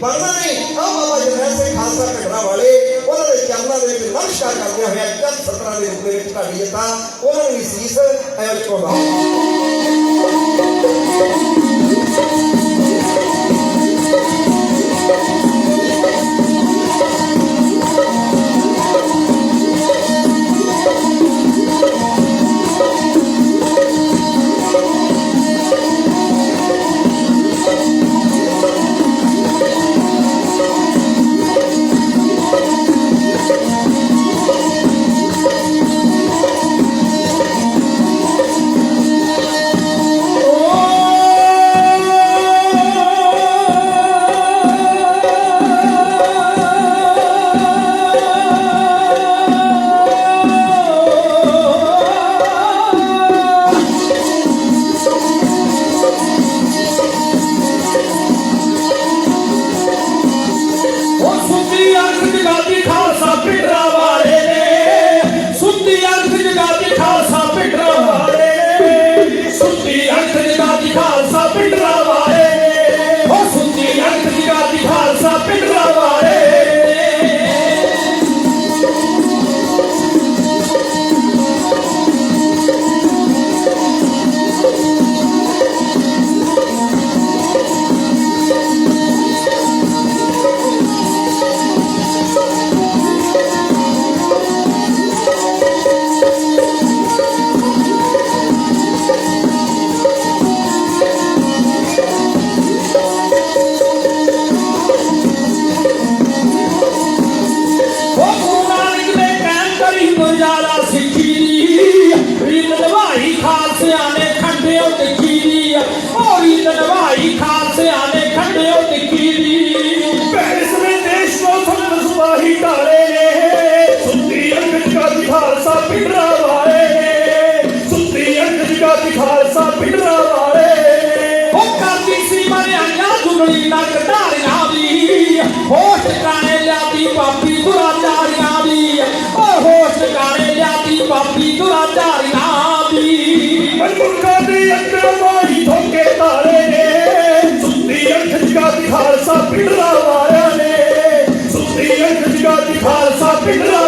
ਬਣਨਾ ਨਹੀਂ ਆ ਬਾਬਾ ਜਨਰਲ ਸਿੰਘ ਖਾਲਸਾ ਟਕਰਾ ਵਾਲੇ, ਉਹਨਾਂ ਦੇ ਚਰਨਾਂ ਦੇ ਵਿੱਚ ਨਮਸਕਾਰ ਕਰਦੇ ਹੋਇਆ ਜਨ ਸਤਰਾ ਦੇ ਰੂਪ ਦੇ ਵਿੱਚ ਢਾਲੀ ਤਾਂ ਉਹਨਾਂ ਨੂੰ ਸੀਸ ਐ ਚੋਦਾ ਮੁਲਕਾਂ ਦੀ ਅੰਦਰ ਮਾਈ ਧੋਕੇ ਧਾਰੇ ਨੇ ਸੁੱਤੀ ਅੱਖ ਜਗਾ ਦੀ ਖਾਲਸਾ ਪਿੰਡਰਾ ਵਾਲਿਆਂ ਨੇ। ਸੁੱਤੀ ਅੱਖ ਜਗਾ ਦੀ ਖਾਲਸਾ ਪਿੰਡਰਾ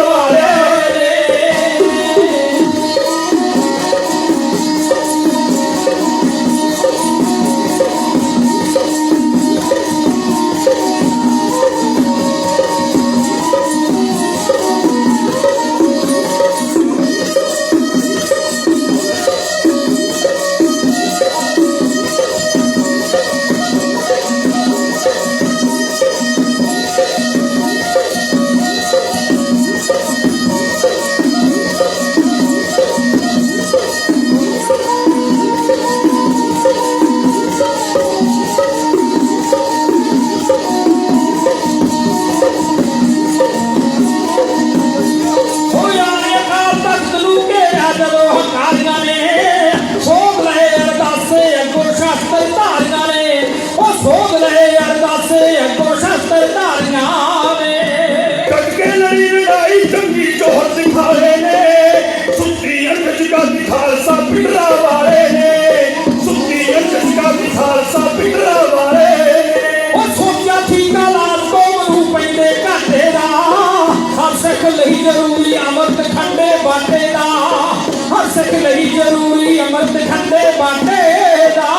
ਜ਼ਰੂਰੀ ਅਮਰਤ ਖੰਡੇ ਬਾਟੇ ਦਾ।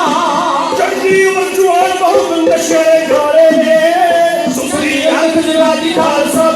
ਚੰਗੀ ਉਮਰ ਜਵਾਨ ਬਹੁਤ ਨਸ਼ੇ ਘਾਰੇ ਨੇ। ਸੁਸਰੀ ਹਲਕ ਜਵਾਦੀ ਖਾਲਸਾ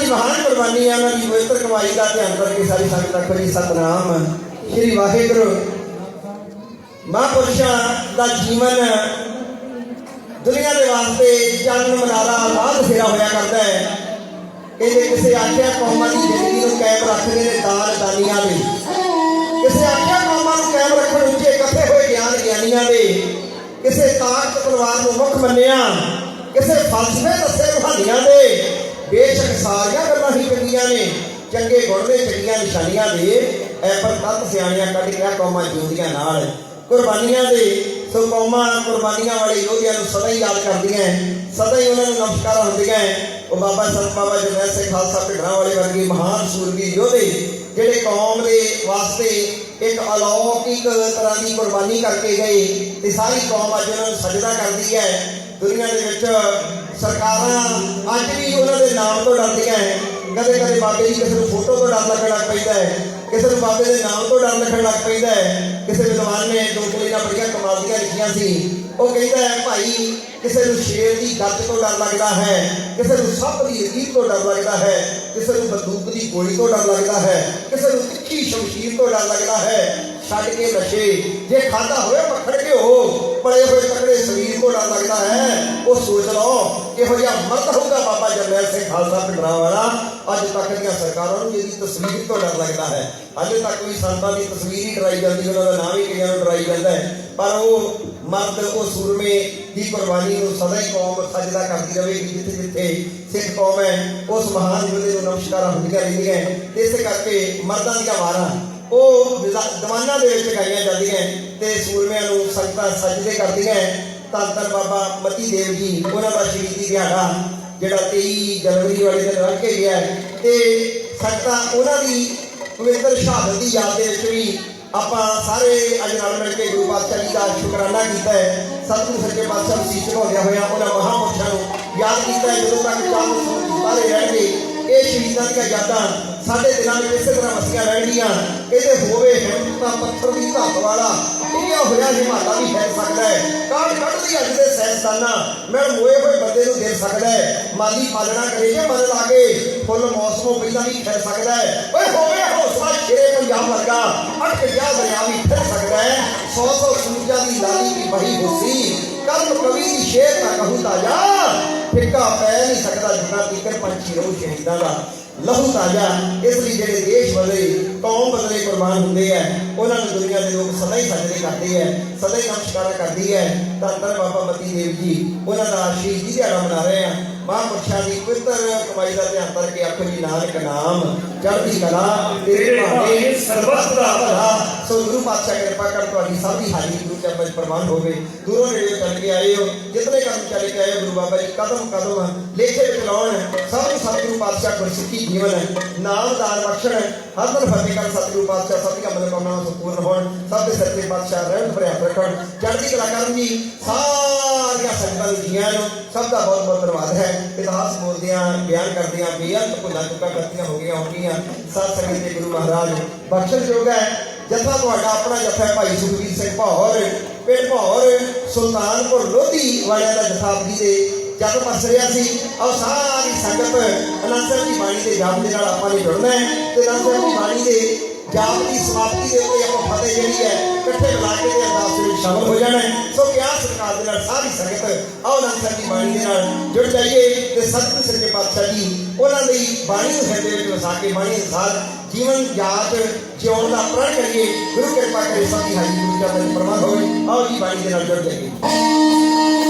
ਦੀ ਮਹਾਨ ਕੁਰਬਾਨੀ ਹੈ ਉਹਨਾਂ ਦੀ ਪਵਿੱਤਰ ਕਮਾਈ ਦਾ ਧਿਆਨ ਕਰਕੇ ਸਾਰੀ ਸੰਗਤ ਆਖੋ ਜੀ ਸਤਨਾਮ। ਸ੍ਰੀ ਵਾਹਿਗੁਰੂ, ਮਹਾਂਪੁਰਸ਼ਾਂ ਦਾ ਜੀਵਨ ਦੁਨੀਆ ਦੇ ਵਾਸਤੇ ਚੰਨ ਮਨਾਰਾ ਲਾਭ ਫੇਰਾ ਹੋਇਆ ਕਰਦਾ ਹੈ। ਕਹਿੰਦੇ ਕਿਸੇ ਆਖਿਆ ਕੌਮਾਂ ਦੀ ਜ਼ਿੰਦਗੀ ਨੂੰ ਕਾਇਮ ਰੱਖਦੇ ਨੇ ਦਾਨ ਦਾਨੀਆਂ ਦੇ। ਕਿਸੇ ਆਖਿਆ ਕੌਮਾਂ ਨੂੰ ਕਾਇਮ ਰੱਖਣ ਉੱਚੇ ਇਕੱਠੇ ਹੋਏ ਗਿਆਨ ਗਿਆਨੀਆਂ ਦੇ। ਕਿਸੇ ਤਾਕਤ ਪਰਿਵਾਰ ਨੂੰ ਮੁੱਖ ਮੰਨਿਆ। ਕਿਸੇ ਫਲਸਫੇ ਦੱਸੇ ਰੂਹਾਨੀਆਂ ਦੇ। ਬੇਸ਼ੱਕ ਸਾਰੀਆਂ ਗੱਲਾਂ ਹੀ ਚੰਗੀਆਂ ਨੇ। ਚੰਗੇ ਗੁਣ ਦੇ ਚੰਗੀਆਂ ਨਿਸ਼ਾਨੀਆਂ ਦੇ। ਐ ਪਰ ਤਤ ਸਿਆਣਿਆਂ ਕੱਢ ਕੌਮਾਂ ਜਿਉਂਦੀਆਂ ਨਾਲ। ਕੁਰਬਾਨੀਆਂ ਦੇ। ਸੋ ਕੌਮਾਂ ਕੁਰਬਾਨੀਆਂ ਵਾਲੇ ਯੋਧਿਆਂ ਨੂੰ ਸਦਾ ਹੀ ਯਾਦ ਕਰਦੀਆਂ ਸਦਾ ਹੀ ਉਹਨਾਂ ਨੂੰ ਨਮਸਕਾਰ ਹੁੰਦੀਆਂ ਉਹ ਬਾਬਾ ਸੰਤ ਬਾਬਾ ਜਰਨੈਲ ਸਿੰਘ ਖਾਲਸਾ ਭਿੰਡਰਾਂ ਵਾਲੇ ਵਰਗੇ ਮਹਾਨ ਸੂਰਬੀਰ ਯੋਧੇ, ਜਿਹੜੇ ਕੌਮ ਦੇ ਵਾਸਤੇ ਇੱਕ ਅਲੌਕਿਕ ਤਰ੍ਹਾਂ ਦੀ ਕੁਰਬਾਨੀ ਕਰਕੇ ਗਏ ਤੇ ਸਾਰੀ ਕੌਮ ਅੱਜ ਉਹਨਾਂ ਨੂੰ ਸਜਦਾ ਕਰਦੀ ਹੈ ਦੁਨੀਆ ਦੇ ਵਿੱਚ ਸਰਕਾਰਾਂ ਅੱਜ ਵੀ ਉਹਨਾਂ ਦੇ ਨਾਮ ਤੋਂ ਡਰਦੀਆਂ ਹੈ। ਕਦੇ ਕਦੇ ਬਾਬੇ ਦੀ ਕਿਸੇ ਨੂੰ ਫੋਟੋ ਤੋਂ ਡਰ ਲੱਗਣ ਲੱਗ ਪੈਂਦਾ ਹੈ। ਕਿਸੇ ਨੂੰ ਬਾਬੇ ਦੇ ਨਾਮ ਤੋਂ ਡਰ ਲੱਗਣ ਲੱਗ ਪੈਂਦਾ ਹੈ। ਕਿਸੇ ਵਿਦਵਾਨ ਨੇ ਦੋ ਕੁਲੀਆਂ ਬੜੀਆਂ ਕਮਾਲ ਦੀਆਂ ਲਿਖੀਆਂ ਸੀ। ਉਹ ਕਹਿੰਦਾ ਹੈ, ਭਾਈ, ਕਿਸੇ ਨੂੰ ਸ਼ੇਰ ਦੀ ਗੱਤ ਤੋਂ ਡਰ ਲੱਗਦਾ ਹੈ। ਕਿਸੇ ਨੂੰ ਸੱਪ ਦੀ ਲਕੀਰ ਤੋਂ ਡਰ ਲੱਗਦਾ ਹੈ। ਕਿਸੇ ਨੂੰ ਬੰਦੂਕ ਦੀ ਗੋਲੀ ਤੋਂ ਡਰ ਲੱਗਦਾ ਹੈ। ਕਿਸੇ ਨੂੰ ਤਿੱਖੀ ਸ਼ਮਸ਼ੀਰ ਤੋਂ ਡਰ ਲੱਗਦਾ ਹੈ। ਛੱਡ ਕੇ ਨਸ਼ੇ, ਜੇ ਖਾਦਾ ਹੋਵੇ ਮੱਖਣ ਕੇ ਹੋ ਹੋਏ ਤਕੜੇ ਸਰੀਰ ਤੋਂ ਡਰ ਲੱਗਦਾ ਹੈ ਉਹ ਸੋਚ ਲਓ ਕਿਹੋ ਜਿਹਾ ਮਰਦ ਹੋਊਗਾ ਬਾਬਾ ਜਰਨੈਲ ਸਿੰਘ ਖਾਲਸਾ ਪਿੰਡਰਾ ਵਾਲਾ ਅੱਜ ਤੱਕ ਦੀਆਂ ਸਰਕਾਰਾਂ ਨੂੰ ਜਿਹਦੀ ਤਸਵੀਰ ਤੋਂ ਡਰ ਲੱਗਦਾ ਹੈ ਅਜੇ ਤੱਕ ਵੀ ਸੰਤਾਂ ਦੀ ਤਸਵੀਰ ਹੀ ਡਰਾਈ ਜਾਂਦੀ ਉਹਨਾਂ ਦਾ ਨਾਮ ਹੀ ਕਈਆਂ ਨੂੰ ਡਰਾਈ ਜਾਂਦਾ ਹੈ ਪਰ ਉਹ ਮਰਦ ਉਹ ਸੂਰਮੇ ਦੀ ਕੁਰਬਾਨੀ ਨੂੰ ਸਦਾ ਹੀ ਕੌਮ ਸਜਦਾ ਕਰਦੀ ਰਹੇਗੀ ਜਿੱਥੇ ਜਿੱਥੇ ਸਿੱਖ ਕੌਮ ਹੈ ਉਸ ਮਹਾਨ ਯੋਧੇ ਨੂੰ ਨਮਸਕਾਰਾਂ ਹੁੰਦੀਆਂ ਰਹਿੰਦੀਆਂ ਤੇ ਇਸੇ ਕਰਕੇ ਮਰਦਾਂ ਦੀਆਂ ਵਾਰਾਂ ਉਹ ਦੀਵਾਨਾਂ ਦੇ ਵਿੱਚ ਗਾਈਆਂ ਜਾਂਦੀਆਂ ਤੇ ਸੂਰਮਿਆਂ ਨੂੰ ਸੰਗਤਾਂ ਸਜਦੇ ਕਰਦੀਆਂ ਧੰਨ ਧੰਨ ਬਾਬਾ ਮਤੀ ਦੇਵ ਜੀ ਉਹਨਾਂ ਦਾ ਸ਼ਹੀਦੀ ਦਿਹਾੜਾ ਜਿਹੜਾ 23 ਜਨਵਰੀ ਵਾਲੇ ਦਿਨ ਰੱਖ ਕੇ ਗਿਆ ਤੇ ਸੰਗਤਾਂ ਉਹਨਾਂ ਦੀ ਪਵਿੱਤਰ ਸ਼ਹਾਦਤ ਦੀ ਯਾਦ ਦੇ ਵਿੱਚ ਵੀ ਆਪਾਂ ਸਾਰੇ ਅੱਜ ਨਾਲ ਮਿਲ ਕੇ ਗੁਰੂ ਪਾਤਸ਼ਾਹ ਜੀ ਦਾ ਸ਼ੁਕਰਾਨਾ ਕੀਤਾ ਹੈ। ਸਤਿਗੁਰੂ ਸੱਚੇ ਪਾਤਸ਼ਾਹ ਨੂੰ ਸੀਸ ਝੁਕਾਉਂਦਿਆਂ ਹੋਇਆਂ ਉਹਨਾਂ ਮਹਾਂਪੁਰਸ਼ਾਂ ਨੂੰ ਯਾਦ ਕੀਤਾ ਹੈ ਜਦੋਂ ਤੱਕ ਚਾਂਦ ਸਾਰੇ ਰਹਿਣਗੇ ਇਹ ਸ਼ਹੀਦਾਂ ਦੀਆਂ ਯਾਦਾਂ ਸਾਡੇ ਦਿਲਾਂ ਵਿੱਚ ਇਸੇ ਤਰ੍ਹਾਂ ਵਸੀਆਂ ਰਹਿਣਗੀਆਂ। ਇਹਦੇ ਹੋਵੇ ਹਿੰਮਤਾਂ ਪੱਥਰ ਦੀ ਧੱਕ ਵਾਲਾ, ਇਹ ਹੋਇਆ ਹਿਮਾਲਾ ਵੀ ਹੈ ਸਕਦਾ ਹੈ। ਕਾਢ ਕੱਢਦੀ ਅੱਜ ਦੇ ਸੈਂਸਦਾਨਾ ਮੈਂ ਮੋਏ ਹੋਏ ਬੰਦੇ ਨੂੰ ਦੇ ਸਕਦਾ ਹੈ। ਮਾਲੀ ਪਾਲਣਾ ਕਰੇ ਜੇ ਮਨ ਲਾਗੇ ਫੁੱਲ ਮੌਸਮੋਂ ਪਹਿਲਾਂ ਵੀ ਫਿਰ ਸਕਦਾ ਹੈ। ਓਏ ਹੋਵੇ ਹੌਸਲਾ ਸ਼ੇਰੇ ਪੰਜਾਬ ਵਰਗਾ। ਅਟਕ ਗਿਆ ਦਰਿਆ ਵੀ ਫਿਰ ਸਕਦਾ ਹੈ। ਸੌ ਸੌ ਸੂਰਜਾਂ ਦੀ ਲਾਲੀ ਵੀ ਬਹੀ ਹੋਸੀ ਕਲਮ ਕਵੀ ਦੀ ਸ਼ੇਰ ਨਾ ਕਹੂੰ ਤਾਜਾ ਫਿਰਕਾ ਪੈ ਨਹੀਂ ਸਕਦਾ ਜਿੰਨਾ ਤੀਕਰ ਪੰਛੀ ਰਹੂ ਸ਼ਹੀਦਾਂ ਦਾ। ਲਹੂ ਤਾਜਾ, ਇਸ ਲਈ ਜਿਹੜੇ ਦੇਸ਼ ਬਦਲੇ, ਕੌਮ ਬਦਲੇ ਕੁਰਬਾਨ ਹੁੰਦੇ ਆ, ਉਹਨਾਂ ਨੂੰ ਦੁਨੀਆ ਦੇ ਲੋਕ ਸਦਾ ਹੀ ਸਜਦੇ ਕਰਦੇ ਆ, ਸਦਾ ਹੀ ਨਮਸਕਾਰ ਕਰਦੀ ਆ। ਤਾਂ ਧੰਨ ਬਾਬਾ ਮਤੀ ਦੇਵ ਜੀ, ਉਹਨਾਂ ਦਾ ਸ਼ਹੀਦੀ ਦਿਹਾੜਾ ਮਨਾ ਰਹੇ ਆ। ਮਹਾਂਪੁਰਸ਼ਾਂ ਦੀ ਪਵਿੱਤਰ ਕਮਾਈ ਦਾ ਧਿਆਨ ਕਰਕੇ ਆਖੋ ਜੀ ਨਾਨਕ ਨਾਮ ਚੜ੍ਹਦੀ ਕਲਾ ਤੇਰੇ ਭਾਣੇ ਸਰਬੱਤ ਦਾ ਭਲਾ। ਸੋ ਗੁਰੂ ਪਾਤਸ਼ਾਹ ਕਿਰਪਾ ਕਰ ਤੁਹਾਡੀ ਸਭ ਦੀ ਹਾਜ਼ਰੀ ਗੁਰੂ ਚਰਨ ਵਿੱਚ ਪ੍ਰਵਾਨ ਹੋਵੇ ਦੂਰੋਂ ਨੇੜੇ ਚੱਲ ਕੇ ਆਏ ਹੋ ਜਿਤਨੇ ਕੰਮ ਚੱਲ ਕੇ ਆਏ ਹੋ ਗੁਰੂ ਬਾਬਾ ਜੀ ਕਦਮ ਕਦਮ ਲੇਖੇ ਵਿੱਚ ਲਾਉਣ ਸਭ ਨੂੰ ਸਤਿਗੁਰੂ ਪਾਤਸ਼ਾਹ ਗੁਰਸਿੱਖੀ ਜੀਵਨ ਨਾਮਦਾਨ ਬਖਸ਼ਣ ਹਰ ਦਿਨ ਫਤਿਹ ਕਰ ਸਤਿਗੁਰੂ ਪਾਤਸ਼ਾਹ ਸਭ ਦੀਆਂ ਮਨੋਕਾਮਨਾਵਾਂ ਸੰਪੂਰਨ ਹੋਣ ਸਭ ਦੇ ਸੱਚੇ ਪਾਤਸ਼ਾਹ ਰਹਿਣ ਭਰਿਆ ਰੱਖਣ। ਚੜ੍ਹਦੀ ਕਲਾ ਕਰਨ ਜੀ ਸਾਰੀਆਂ ਸੰਗਤਾਂ ਨੂੰ ਸਭ ਦਾ ਬਹੁਤ ਬਹੁਤ ਧੰਨਵਾਦ ਹੈ। ਇਤਿਹਾਸ ਬੋਲਦਿਆਂ, ਬਿਆਨ ਕਰਦਿਆਂ ਬੇਅੰਤ ਭੁੱਲਾਂ ਚੁੱਕਾ ਕਰਤੀਆਂ ਹੋ ਗਈਆਂ ਹੋਣਗੀਆਂ। ਸਾਧ ਸੰਗਤ ਦੇ ਗੁਰੂ ਮਹਾਰਾਜ। ਬਖਸ਼ਣ ਯੋਗ ਹੈ, ਜਥਾ ਤੁਹਾਡਾ, ਆਪਣਾ ਜਥਾ ਭਾਈ ਸੁਖਵੀਰ ਸਿੰਘ ਭੌਰ। ਪਿੰਡ ਭੌਰ, ਸੁਲਤਾਨਪੁਰ ਲੋਧੀ ਵਾਲਿਆਂ ਦਾ ਜਥਾ ਜੀ ਦੇ ਜਦ ਪਰਸ ਰਿਹਾ ਸੀ। ਔਰ ਸਾਰੀ ਸੰਗਤ ਅਨੰਦ ਸਾਹਿਬ ਦੀ ਬਾਣੀ ਦੇ ਜਾਪ ਦੇ ਨਾਲ ਆਪਾਂ ਨੇ ਜੁੜਨਾ ਹੈ। ਤੇ ਅਨੰਦ ਸਾਹਿਬ ਦੀ ਬਾਣੀ ਦੇ ਜਾਪ ਦੀ ਸਮਾਪਤੀ ਦੇ ਉੱਤੇ ਆਪਾਂ ਫਤਿਹ ਜਿਹੜੀ ਹੈ, ਇਕੱਠੇ ਮਿਲਾ ਕੇ ਤੇ ਅਰਦਾਸ ਵਿੱਚ ਸ਼ਾਮਲ ਹੋ ਜਾਣਾ ਸੋ ਕਿਆ ਸਰਕਾਰ ਦੇ ਨਾਲ ਸਾਰੀ ਸੰਗਤ, ਆਓ ਅਨੰਦ ਸਾਹਿਬ ਦੀ ਬਾਣੀ ਦੇ ਨਾਲ ਜੁੜ ਜਾਈਏ ਤੇ ਸਤਿਗੁਰ ਸੱਚੇ ਪਾਤਸ਼ਾਹ ਜੀ, ਉਹਨਾਂ ਲਈ ਬਾਣੀ ਨੂੰ ਹਿਰਦੇ ਵਿੱਚ ਵਸਾ ਕੇ ਬਾਣੀ ਅਨੁਸਾਰ ਜੀਵਨ ਜਾਤ ਜਿਉਣ ਦਾ ਪ੍ਰਣ ਕਰੀਏ। ਗੁਰੂ ਕਿਰਪਾ ਕਰੇ ਸਭ ਦੀ ਹਾਜ਼ਰੀ ਗੁਰੂ ਚਰਨ ਵਿੱਚ ਪ੍ਰਮਾਨ ਹੋਵੇ। ਆਓ ਜੀ, ਬਾਣੀ ਦੇ ਨਾਲ ਜੁੜ ਜਾਈਏ।